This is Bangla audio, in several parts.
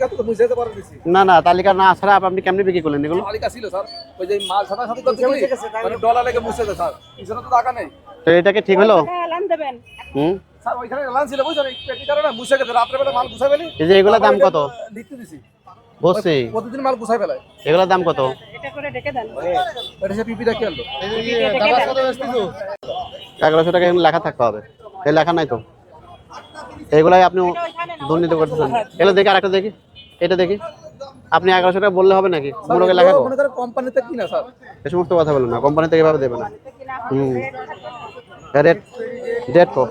তালিকা তো মুছে যেতে পারে দিছি না না তালিকা না ছাড়া আপনি কেমনি বিক্রি করলেন এগুলো? তালিকা ছিল স্যার। ওই যে মাল সাথে সাথে করতে গেলি মানে ডলার লেগে মুছে দেয় স্যার। পিছনে তো টাকা নেই। তো এটা ঠিক হলো? এলান দেবেন। হুম? স্যার ওইখানে এলান ছিল বুঝছেন? এই পেটি কারণে মুছে গেছে রাত্রে বেলা মাল গুছাই ফেলি। এই যে এগুলোর দাম কত? লিখতে দিছি। বসছি প্রতিদিন মাল গুছাই ফেলায়। এগুলোর দাম কত? এটা করে ডেকে দেন। এটা সে পিপিটা কি আনলো? এগারোশো টাকা এখানে লেখা থাকতে হবে। এই লেখা নাই তো। এগুলাই আপনি দুর্নীতি করতেছেন। এগুলো দেখি আরেকটা দেখি। এটা দেখি। আপনি এগারোশো টাকা বললে হবে নাকি? মুরগে কোম্পানিতে কিনা স্যার? এই সমস্ত কথা বলবেন না কোম্পানি থেকে এভাবে দেবে না? হুম। রেট ডেট কো।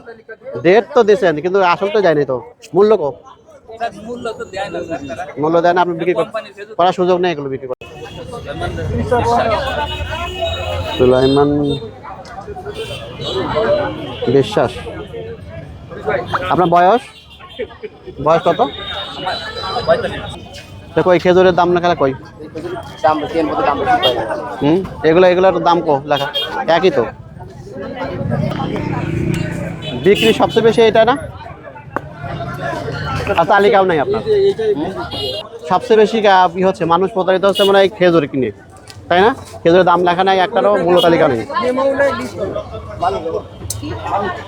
ডেট তো দিয়েছেন কিন্তু আসল তো যায়নি তো। মূল্য কো? মূল্য দেয় না আপনি বিক্রি করার সুযোগ নেই এগুলো বিক্রি করার। সুলাইমান বিশ্বাস। আপনার বয়স? বয়স কত? তো কই, খেজুরের দাম খেলা কই? হুম? এগুলো, এগুলোর দাম কো, লেখা। একই তো। বিক্রি সবচেয়ে বেশি এটা না? আর তালিকাও নাই আপনার। সবচেয়ে বেশি কি হচ্ছে, মানুষ প্রতারিত হচ্ছে মানে এই খেজুর কিনে। তাই না? খেজুরের দাম লেখা নাই, একটারও মূল্য তালিকা নেই।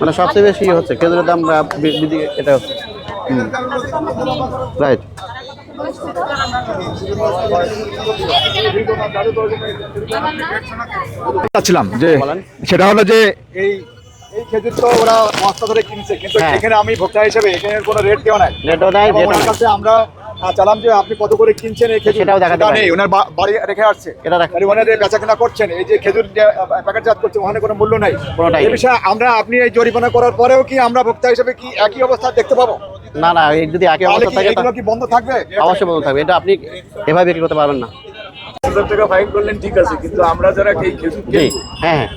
মানে সবচেয়ে বেশি হচ্ছে, খেজুরের দাম এটা হচ্ছে। রাইট চাচ্ছিলাম যে সেটা হলো যে এই এই খেজুর তো ওরা বস্তা ধরে কিনছে কিন্তু হ্যাঁ। এখানে আমি ভোক্তা হিসেবে এখানে কোনো রেট কেউ নাই। রেটও নাই। কাছে আমরা চালাম যে আপনি কত করে কিনছেন এই খেজুর? সেটাও দেখাতে নেই ওনার বাড়ি রেখে আসছে। এটা মানে ওনার বেচা করছেন এই যে খেজুর প্যাকেটজাত করছে ওখানে কোনো মূল্য নাই। কোনোটাই এই বিষয়ে আমরা আপনি এই জরিমানা করার পরেও কি আমরা ভোক্তা হিসেবে কি একই অবস্থা দেখতে পাবো? না না এই যদি একই অবস্থা থাকে এগুলো তা- কি বন্ধ থাকবে? অবশ্যই বন্ধ থাকবে। এটা আপনি এভাবে বিক্রি করতে পারবেন না। হাজার টাকা ফাইন করলেন ঠিক আছে কিন্তু আমরা যারা এই খেজুর কিনবো হ্যাঁ হ্যাঁ।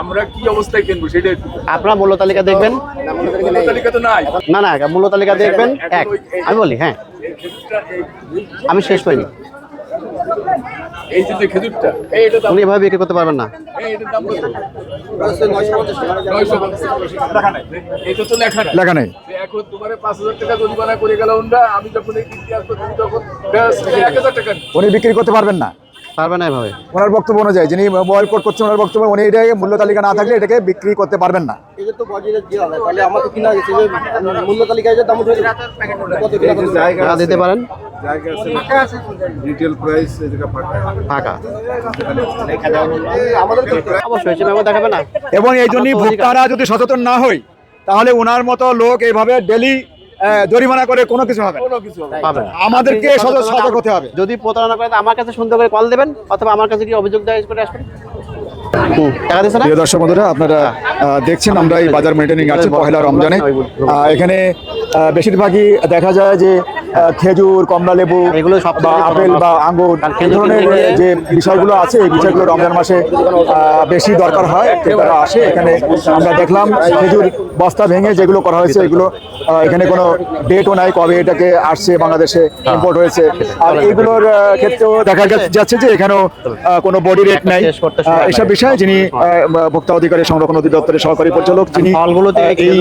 আমরা কি অবস্থায় কিনবো সেটা একটু আপনার মূল্য তালিকা দেখবেন? তালিকা তো নাই। না না মূল্য তালিকা দেখবেন এক। আমি বলি হ্যাঁ। আমি শেষ পাইনি। এই যে খেজুরটা এই এটা দাম উনি এভাবে বিক্রি করতে পারবেন না। এই এটার দাম কত? নয়শো পঞ্চাশ টাকা। এটা তো লেখা নেই। এখন তোমার পাঁচ হাজার টাকা জরিমানা করে গেল আমি যখন এই তখন। উনি বিক্রি করতে পারবেন না। পারবেন না এভাবে। ওনার বক্তব্য অনুযায়ী যিনি কোড করছেন ওনার বক্তব্য উনি এটাকে মূল্য তালিকা না থাকলে এটাকে বিক্রি করতে পারবেন না। এটা তো বাজারে দেওয়া তাহলে আমার তো কিনা গেছে যে মূল্য তালিকায় যে দাম উঠে কত কিনা দিতে পারেন। রিটেল প্রাইস এই জায়গা ফাঁকা। ফাঁকা। আমাদের তো অবশ্যই সে মেমো দেখাবে না। এবং এই জন্যই তো ভোক্তারা যদি সচেতন না হয় তাহলে ওনার মতো লোক এইভাবে ডেলি জরিমানা করে কোনো কিছু হবে না। কোনো কিছু হবে না। পাবে না। আমাদেরকে সজাগ হতে হবে। যদি প্রতারণা করে আমার কাছে সুন্দর করে কল দেবেন অথবা আমার কাছে কি অভিযোগ দায়ের করে আসবেন? প্রিয় দর্শক বন্ধুরা আপনারা আহ, দেখছেন আমরা এই বাজার মেনটেনিং আছি পহেলা রমজানে। আহ, এখানে আহ, বেশিরভাগই দেখা যায় যে খেজুর কমলা লেবু বা আপেল বা আঙ্গুর এই ধরনের যে বিষয়গুলো আছে এই বিষয়গুলো রমজান মাসে বেশি দরকার হয় ক্রেতারা আসে এখানে আমরা দেখলাম খেজুর বস্তা ভেঙে যেগুলো করা হয়েছে এগুলো এখানে কোনো ডেটও নাই কবে এটাকে আসছে বাংলাদেশে ইম্পোর্ট হয়েছে। আর এগুলোর ক্ষেত্রেও দেখা যাচ্ছে যে এখানেও কোনো বডি রেট নাই। এসব বিষয়ে যিনি ভোক্তা অধিকারের সংরক্ষণ অধিদপ্তরের সহকারী পরিচালক যিনি এই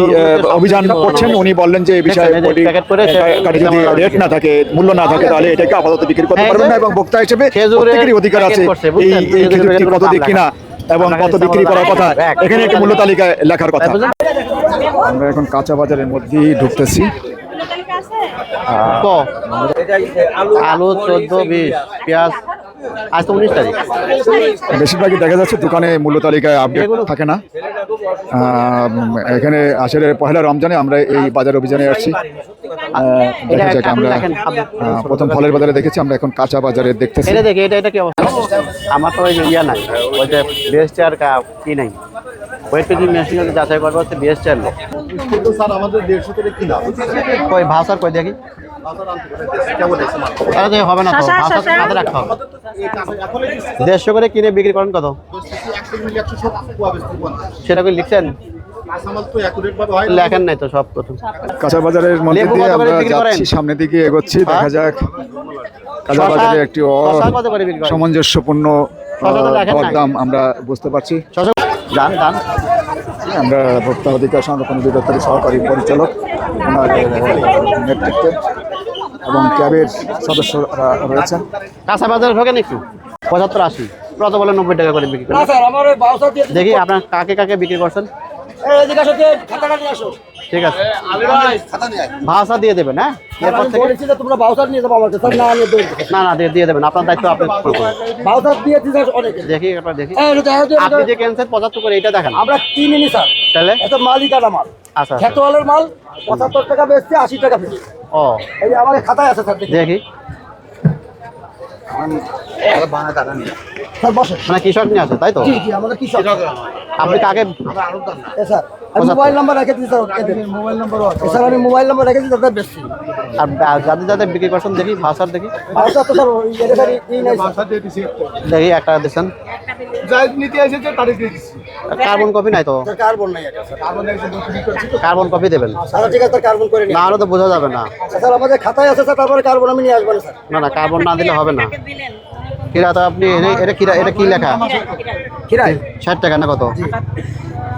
অভিযান করছেন উনি বললেন যে এই বিষয়ে বডি যদি রেট না থাকে মূল্য না থাকে তাহলে এটাকে আপাতত বিক্রি করতে হ্যাঁ, পারবেন না এবং ভোক্তা হিসেবে প্রত্যেকেরই অধিকার আছে এই খেজুরটি কত দিক কিনা এবং কত বিক্রি করার কথা এখানে একটি মূল্য তালিকায় লেখার কথা। আমরা এখন কাঁচা বাজারের মধ্যেই ঢুকতেছি। তালিকা আলু চোদ্দ বিশ পেঁয়াজ আজ তো উনিশ তারিখ। বেশিরভাগই দেখা যাচ্ছে দোকানে মূল্য তালিকায় আপডেট থাকে না। এখানে আসলে পহেলা রমজানে আমরা এই বাজার অভিযানে আসছি। দেখা যাক আমরা প্রথম ফলের বাজারে দেখেছি আমরা এখন কাঁচা বাজারে দেখতেছি। এটা দেখি এটা এটা কি অবস্থা? আমার তো ওই ইয়া নাই ওই যে বেস্ট আর কি নাই? ওয়েট মেশিন যাচাই করব হচ্ছে স্যার আমাদের দেড়শো করে কিনা কই ভাষার কই দেখি? কেমন তাহলে তো হবে না তো রাখতে হবে। দেড়শো করে কিনে বিক্রি করেন কত? সেটা করে লিখছেন? হয়। লেখেন নাই তো সব প্রথম। কাঁচা বাজারের মধ্যে দিয়ে আমরা যাচ্ছি সামনের দিকে এগোচ্ছি দেখা হ্যাঁ? যাক। কাঁচা বাজারে একটি? সামঞ্জস্যপূর্ণ। দাম আমরা বুঝতে পারছি। দান দান আমরা ভোক্তা অধিকার সংরক্ষণ অধিদপ্তরের সহকারী পরিচালক ওনার নেতৃত্বে এবং ক্যাবের সদস্যরা রয়েছেন। কাঁচা বাজারে ঢোকেন একটু? পঁচাত্তর আশি। প্রত বলে নব্বই টাকা করে বিক্রি করেন। স্যার আমার ওই বাউসার দিয়ে দেখি আপনার কাকে কাকে বিক্রি করছেন? ঠিক আছে। ভাষা দিয়ে দেবেন হ্যাঁ? এরপর থেকে তোমরা বাউসার নিয়ে যাব আমার কাছে না নিয়ে না। না দিয়ে দিয়ে দেবেন আপনার দায়িত্ব আপনি বাউসার দিয়েছি স্যার অনেকে। দেখি একবার দেখি। এই, এটা দেখো যে এটা- আপনি যে ক্যান্সার পঁচাত্তর করে এটা দেখেন। আমরা স্যার। তাহলে? এটা মালিকানা মাল। আচ্ছা আচ্ছা। খেতোয়ালের মাল পঁচাত্তর টাকা বেচছে আশি টাকা ফিরে ও। এই আমার খাতায় আছে স্যার দেখি। দেখি। স্যার বসে। মানে কৃষক নিয়ে আসে তাই তো? জি জি আমাদের কি আপনি কাকে এ স্যার আমি মোবাইল নাম্বার রেখে দিচ্ছি স্যার মোবাইল নাম্বার স্যার আমি মোবাইল নাম্বার রেখে দিচ্ছি তাদের বেশি আর যাদের যাদের বিক্রি করছেন দেখি ভাষার দেখি। তো স্যার। ভাষা দিয়ে দিছি একটা। দেখি একটা দিচ্ছেন। যাই নিতে এসেছে তাদের দিয়ে দিচ্ছি কার্বন কপি নাই তো? কার্বন নাই। কার্বন কপি দেবেন। ঠিক আছে কার্বন করে না হলে তো বোঝা যাবে না। স্যার আমাদের খাতায় আছে স্যার তারপরে কার্বন আমি নিয়ে আসব না স্যার। না না কার্বন না দিলে হবে না। দিলেন কিরা তো আপনি এটা- এটা কিরা এটা কি লেখা? কিরা ষাট টাকা না কত?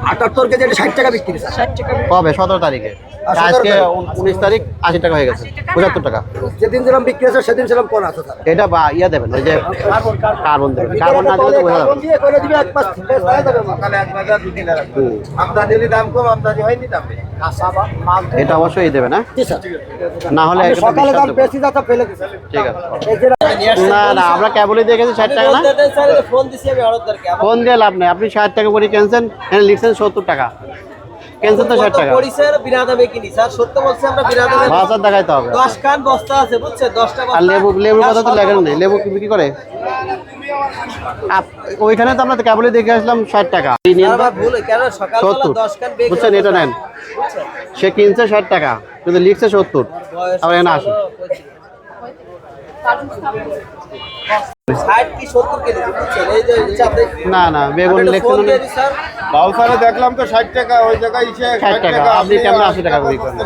আটাত্তর কেজি এটা ষাট টাকা বিক্রি স্যার। কবে? সতেরো তারিখে। আর 17 আজকে। উনিশ তারিখ আশি টাকা হয়ে গেছে পঁচাত্তর টাকা যেদিন যেরকম বিক্রি আছে সেদিন সেরকম কোন আছে এটা বা ইয়া দেবেন ওই যে কার্বন দেবেন কার্বন না দিলে তো বোঝা যাবে দিবে হয়ে দাম কম আমদানি হয়নি দাম এটা অবশ্যই দেবেন হ্যাঁ জি স্যার না হলে সকালে দাম বেশি যাচ্ছে ফেলে ঠিক আছে না না আমরা কেবলই দেখেছি ষাট টাকা না ফোন দিয়ে লাভ নেই আপনি ষাট টাকা করে কিনছেন এখানে লিখছেন সত্তর টাকা কিনছেন তো ষাট টাকা। পরিচয়ের বিনা দামে কিনি। স্যার সত্য বলছি আমরা বিনা দামে বাজার দেখাইতে হবে। দশ খান বস্তা আছে আর বস্তা। লেবু লেবুর কথা তো লেখেন নেই। লেবু কি করে? ওইখানে তো আমরা কেবলই দেখে আসলাম ষাট টাকা। সত্তর। বুঝছেন এটা নেন। সে কিনছে ষাট টাকা কিন্তু লিখছে সত্তর। আবার এখানে আসি না না বেগুন বাউসারে দেখলাম তো ষাট টাকা ওই জায়গায় ইসে ষাট টাকা আপনি কেমন আশি টাকা করেন কাছে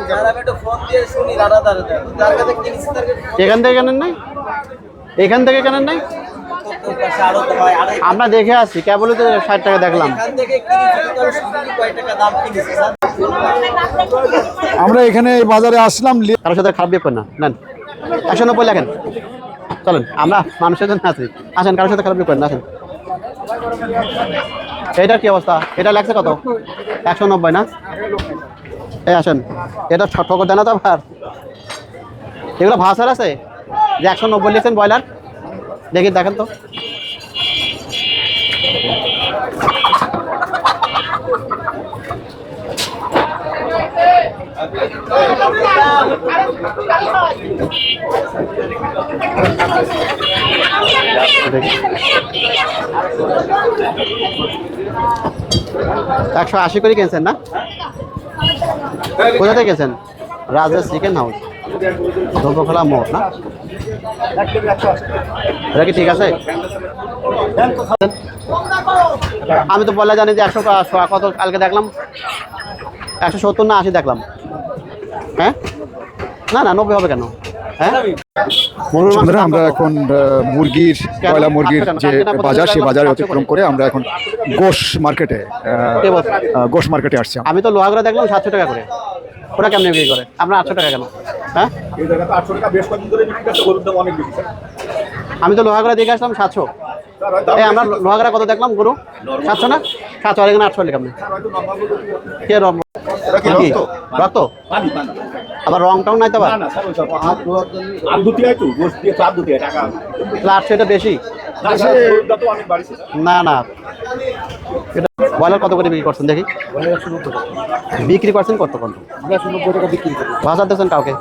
এখান থেকে কেনেন নাই? এখান থেকে কেনেন নাই? আমরা দেখে আসছি কেবলই তো ষাট টাকা দেখলাম। আমরা এখানে বাজারে আসলাম লি- কারোর সাথে খারাপ না নেন। একশো নব্বই লেখেন। চলেন, আমরা মানুষের জন্য আছি। আসেন, কারোর সাথে খারাপ করেন, আসেন। এটার কি অবস্থা? এটা লাগছে কত? একশো নব্বই না? এই আসেন, এটা ঠকর দেয় না তো আবার। এগুলো ভাষার আছে? যে একশো নব্বই লিখছেন ব্রয়লার? দেখি, দেখেন তো। একশো আশি করে কিনছেন না? কোথা থেকে কিনছেন? রাজা চিকেন হাউস। ধোপখোলা মোড়, না? এটা কি ঠিক আছে? আমি তো বলে জানি যে একশো কত কালকে দেখলাম? একশো সত্তর না আশি দেখলাম। হ্যাঁ? না না নব্বই হবে কেন? হ্যাঁ? বন্ধুরা আমরা এখন মুরগির? কয়লা মুরগির যে বাজার সেই বাজারে অতিক্রম করে আমরা এখন গোশ মার্কেটে গোশ মার্কেটে আসছি আমি তো লোহাগড়া দেখলাম সাতশো টাকা করে। ওরা কেমনি বিক্রি করে? আমরা আটশো টাকা কেন? হ্যাঁ। আমি তো লোহাগড়া দেখে আসলাম সাতশো। আমরা লোহাগড়া কত দেখলাম গরু? সাতশো না? সাতশো আর এখানে আটশো গরু কি- রং? কি? রক্ত? রক্ত পানি, পানি। আবার রং টং নাই তো আবার? না, না, আটশো এটা বেশি? না। না না। এটা ব্রয়লার কত করে বিক্রি করছেন দেখি? বিক্রি করছেন কত কত? ভাষা দিচ্ছেন কাউকে।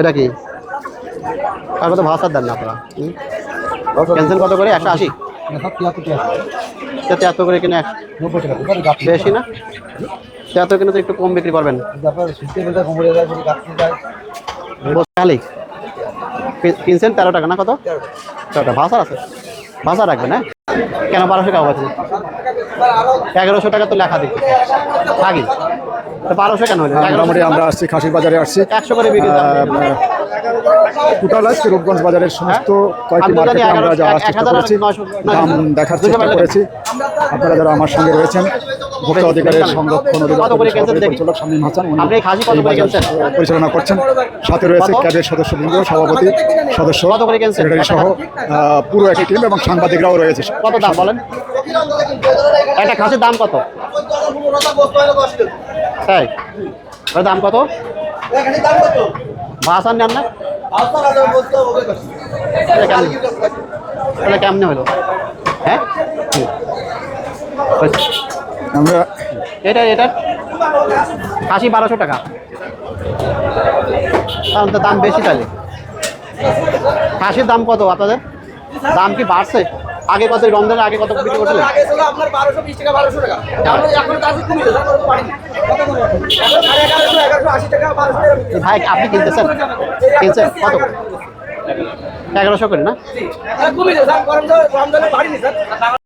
এটা কি? কাউকে তো ভাষা দেন না আপনারা। হুম? ক্যান্সেল কত করে? একশো আশি? তিয়াত্তর করে কিনে বেশি না? তিয়াত্তর কিনে তো একটু কম বিক্রি করবেন। খালি। কিনছেন তেরো টাকা না কত? তেরো টাকা। ভাষা আছে। ভাষা রাখবেন হ্যাঁ? কেন বারোশো টাকা পাচ্ছেন? এগারোশো টাকা তো লেখা দিচ্ছে থাকি তো বারোশো কেন হলো? এগারোশো মোটামুটি আমরা আসছি খাসির বাজারে আসছি। একশো করে বিক্রি টোটাল আজকে রূপগঞ্জ বাজারের সমস্ত কয়েকটি আমি মার্কেটে আমরা যাওয়ার চেষ্টা করেছি দাম দেখার চেষ্টা করেছি। আপনারা যারা আমার সঙ্গে রয়েছেন ভোক্তা অধিকারের সংরক্ষণ? পরিচালক শামীম হাসান উনি? পরিচালনা করছেন। সাথে রয়েছে কত? ক্যাডের সদস্যবৃন্দ সভাপতি সদস্য? সেক্রেটারি সহ পুরো একই টিম এবং সাংবাদিকরাও রয়েছে। কত দাম বলেন? একটা খাসির দাম কত? তাই? দাম কত? ভাষা নেন না? তাহলে কেমন? হলো? হ্যাঁ। আমরা এটা এটা? খাসি বারোশো টাকা। তাহলে তো দাম বেশি তাহলে। খাসির দাম কত আপনাদের? দাম কি বাড়ছে? আগে কত রমজানের আগে কত বিক্রি করছিলেন আগে ছিল আপনার বারোশো বিশ টাকা 1200 টাকা। এখন এখন কাছে গেছে স্যার কত পারি কত এখন সাড়ে এগারোশো এগারোশো আশি টাকা 1200 টাকা ভাই আপনি কিনতেছেন কিনছেন কত? করে? এগারোশো করে না? এখন গেছে স্যার গরম রমজানে বাড়িনি স্যার।